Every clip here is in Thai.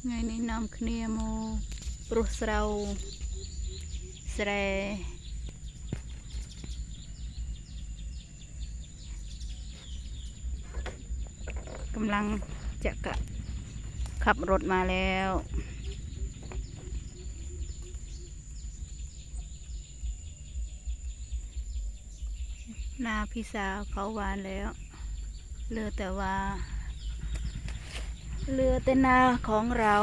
ថ្ងៃនេះនាំគ្នាមកព្រោះស្រូវស្រែកំឡុងจะกะขับรถมาแล้ว นาพี่สาวเขาหวานแล้วเหลือแต่ว่า เรือแต่นาของเรา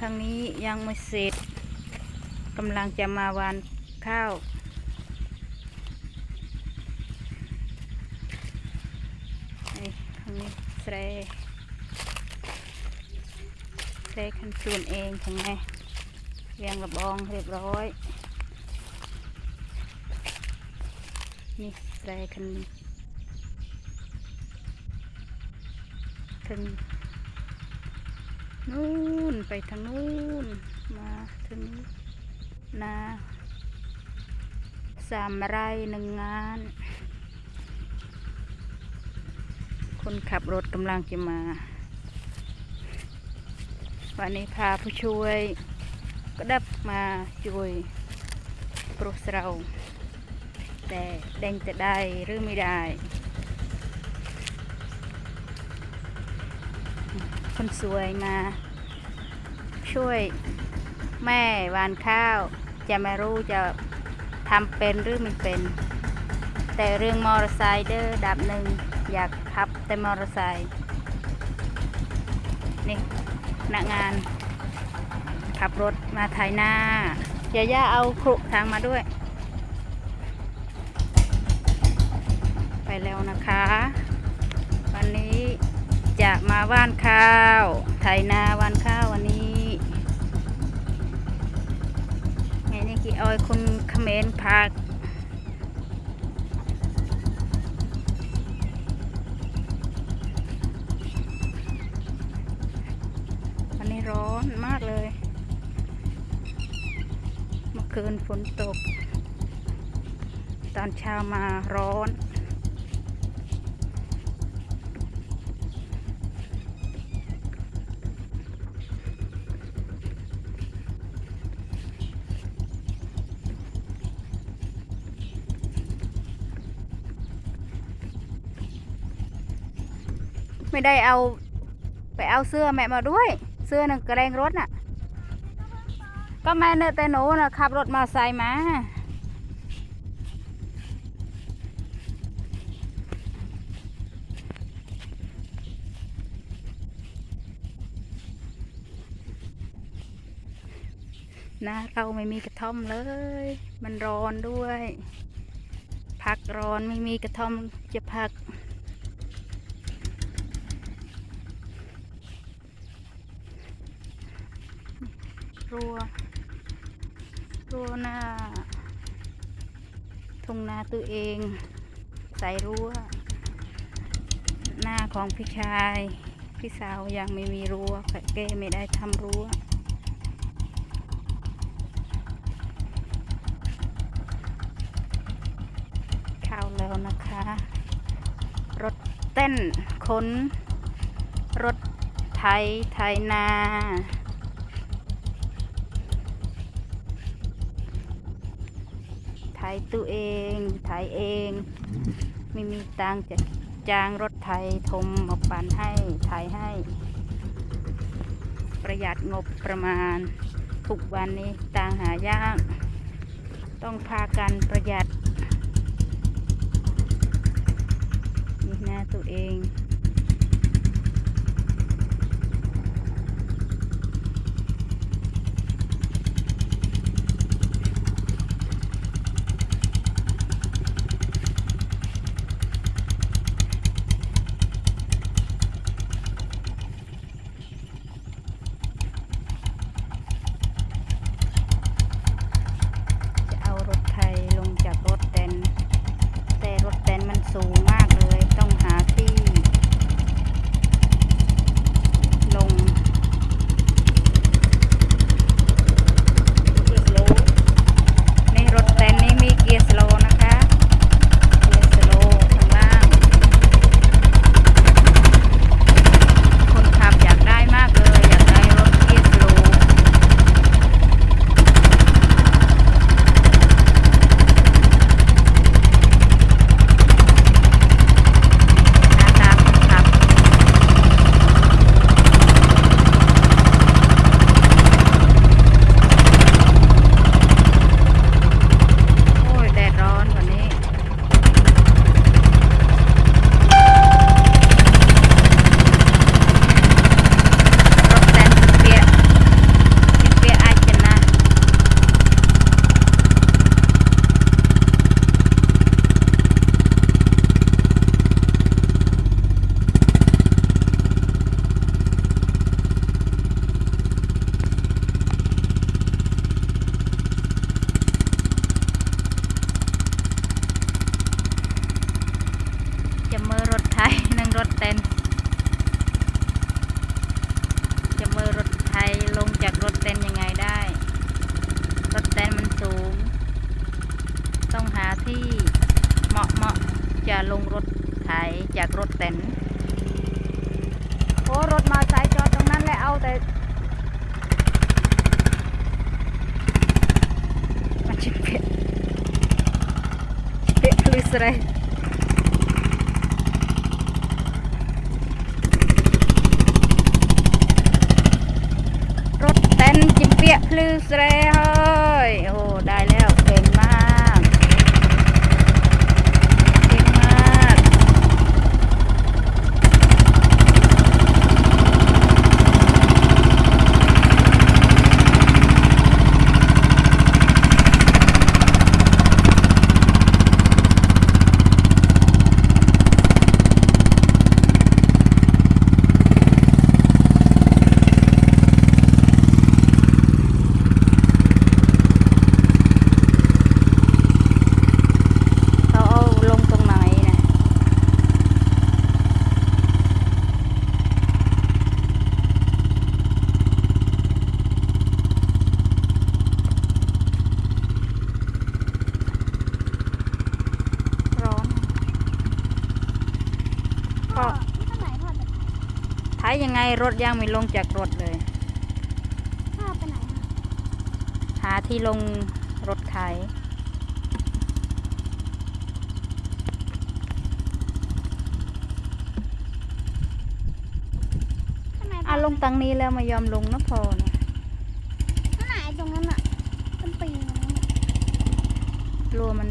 ทางนี้ยังไม่เสร็จกำลังจะมาวานข้าว นี่ทางนี้เสรเสรคันส่วนเองทางไงเรียงกระบองเรียบร้อย นี่เสรคันถึง นู่นไปทางนู่นมาถึงนาสามไร่หนึ่งงาน คนขับรถกำลังจะมา วันนี้พาผู้ช่วยก็ดับมาช่วยปรุสเรา แต่เด้งจะได้หรือไม่ได้ คนสวยมา ช่วยแม่วานข้าว จะไม่รู้จะทำเป็นหรือไม่เป็น แต่เรื่องมอเตอร์ไซค์เด้อดับหนึ่งอยากขับแต่มอเตอร์ไซค์นี่พนักงาน ขับรถมาไถหน้าย่าย่าเอาครุทางมาด้วย ไปแล้วนะคะ จะมาว่านข้าวไถนาว่านข้าววันนี้ไงนี่กี่ออยคุณเขมรพักวันนี้ร้อนมากเลยเมื่อคืนฝนตก ตอนเช้ามาร้อน ไม่ได้เอา ไปเอาเสื้อแม่มาด้วย เสื้อหนึ่งกระเรงรถน่ะ ก็แม่เนอะแต่หนูน่ะขับรถมาใส่มานะเราไม่มีกระท่อมเลย มันร้อนด้วยพักร้อนไม่มีกระท่อมจะพัก รัวรัวหน้าทุ่งนาตัวเอง ใส่รั้ว หน้าของพี่ชาย พี่สาวยังไม่มีรั้วแกไม่ได้ทำรั้วข้าวแล้วนะคะ รถเต้นขนรถไถไถนา ไถตัวเองไถเอง ไม่มีตังจะจ้างรถไถทมมาปั่นให้ไถให้ ประหยัดงบประมาณ ทุกวันนี้ตังหายาก ต้องพากันประหยัดนี่น้าตัวเอง ต้นจะมือรถไทยลงจากรถเต้นยังไงได้ รถเต้นมันสูง ต้องหาที่เหมาะเหมาะจะลงรถไทยจากรถเต้นโอ้รถมาสายจอดตรงนั้นแล้วเอาแต่มันจะเปลี่ยชื้อะไร พลือสเรเฮ้ยโอ้ได้แล้วเก่งมากเก่งมาก เขาเอาลงตรงไหนนะ ร้อนก็ ข้างไหนพ่อจะ ท้ายยังไงรถยังไม่ลงจากรถเลยพ่อไปไหนอะหาที่ลงรถไถข้างไหนอะลงตังนี้แล้วไม่ยอมลงนะพอนะข้างไหนตรงนั้นอะเป็นปีนตรงนั้นอะ กลัวมัน